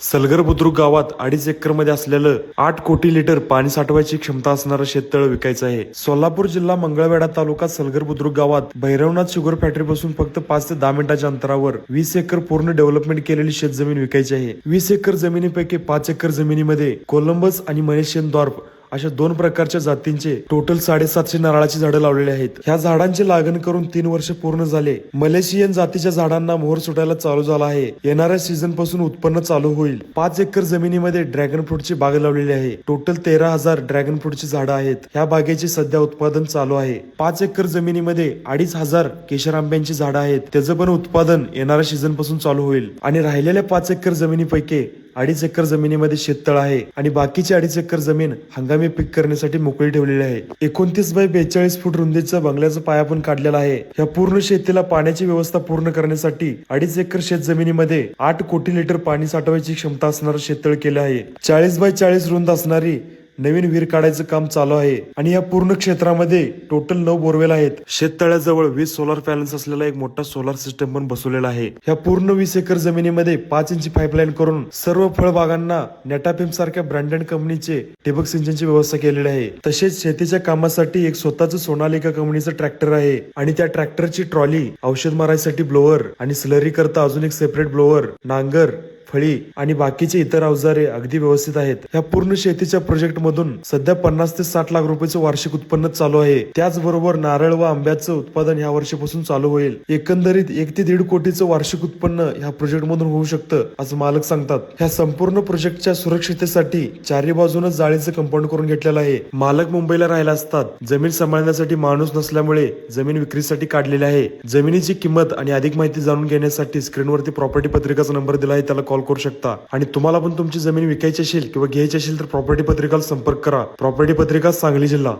सलगर बुद्रुक गावात अडीच एकरमध्ये असलेलं आठ कोटी लिटर पाणी साठवायची क्षमता असणारं शेततळ विकायचं आहे. सोलापूर जिल्हा मंगळवेढा तालुका सलगर बुद्रुक गावात भैरवनाथ शुगर फॅक्टरी पासून फक्त पाच ते दहा मिनिटाच्या अंतरावर वीस एकर पूर्ण डेव्हलपमेंट केलेली शेतजमीन विकायची आहे. वीस एकर जमिनीपैकी पाच एकर जमिनीमध्ये कोलंबस आणि मलेशियन दॉर्फ अशा दोन प्रकारच्या जातींचे टोटल साडेसातशे नारळाची झाडं लावलेली आहेत. ह्या झाडांची लागण करून तीन वर्ष पूर्ण झाले. मलेशियन जातीच्या झाडांना मोहर सुटायला चालू झाला आहे. येणाऱ्या सीझनपासून उत्पन्न चालू होईल. पाच एकर जमिनीमध्ये ड्रॅगन फ्रूटची बाग लावलेली आहे. टोटल तेरा हजार ड्रॅगन फ्रूटची झाडं आहेत. ह्या बागेचे सध्या उत्पादन चालू आहे. पाच एकर जमिनीमध्ये अडीच हजार केशर आंब्यांची झाडं आहेत. त्याचं पण उत्पादन येणाऱ्या सीझनपासून चालू होईल. आणि राहिलेल्या पाच एकर जमिनीपैकी अडीच एकर जमिनीमध्ये शेततळ आहे आणि बाकीची अडीच एकर जमीन हंगामी पीक करण्यासाठी मोकळी ठेवलेली आहे. एकोणतीस बाय बेचाळीस फूट रुंदीचा बंगल्याचा पाया पण काढलेला आहे. या पूर्ण शेतीला पाण्याची व्यवस्था पूर्ण करण्यासाठी अडीच एकर शेत जमिनीमध्ये आठ कोटी लिटर पाणी साठवायची क्षमता असणारं शेततळ केलं आहे. चाळीस बाय चाळीस रुंद असणारी नवीन विहीर काढायचं काम चालू आहे आणि या पूर्ण क्षेत्रामध्ये टोटल नऊ बोरवेल आहेत. शेततळ्याजवळ वीस सोलार पॅनल्स असलेला एक मोठा सोलार सिस्टम पण बसवलेला आहे. या पूर्ण वीस एकर जमिनीमध्ये पाच इंची पाईपलाईन करून सर्व फळबागांना नेटापिम सारख्या ब्रँडेड कंपनीचे ठिबक सिंचनची व्यवस्था केलेली आहे. तसेच शेतीच्या कामासाठी एक स्वतःच सोनालिका कंपनीचं ट्रॅक्टर आहे आणि त्या ट्रॅक्टरची ट्रॉली औषध मारायसाठी ब्लोअर आणि स्लरी करता अजून एक सेपरेट ब्लोअर नांगर फळी आणि बाकीचे इतर अवजारे अगदी व्यवस्थित आहेत. या पूर्ण शेतीच्या प्रोजेक्ट मधून सध्या पन्नास ते साठ लाख रुपयाचं वार्षिक उत्पन्न चालू आहे. त्याचबरोबर नारळ व आंब्याचं उत्पादन ह्या वर्षीपासून चालू होईल. एकंदरीत एक ते दीड कोटीचं वार्षिक उत्पन्न ह्या प्रोजेक्ट मधून होऊ शकतं असं मालक सांगतात. ह्या संपूर्ण प्रोजेक्टच्या सुरक्षितेसाठी चारी बाजूनच जाळीचं कंपाऊंड करून घेतलेलं आहे. मालक मुंबईला राहिला असतात. जमीन सांभाळण्यासाठी माणूस नसल्यामुळे जमीन विक्रीसाठी काढलेली आहे. जमिनीची किंमत आणि अधिक माहिती जाणून घेण्यासाठी स्क्रीनवरती प्रॉपर्टी पत्रिकाचा नंबर दिला आहे त्याला कॉल कॉल करू शकता. आणि तुम्हाला पण तुमची जमीन विकायची असेल किंवा घ्यायची असेल तर प्रॉपर्टी पत्रिकाला संपर्क करा. प्रॉपर्टी पत्रिका सांगली जिल्हा.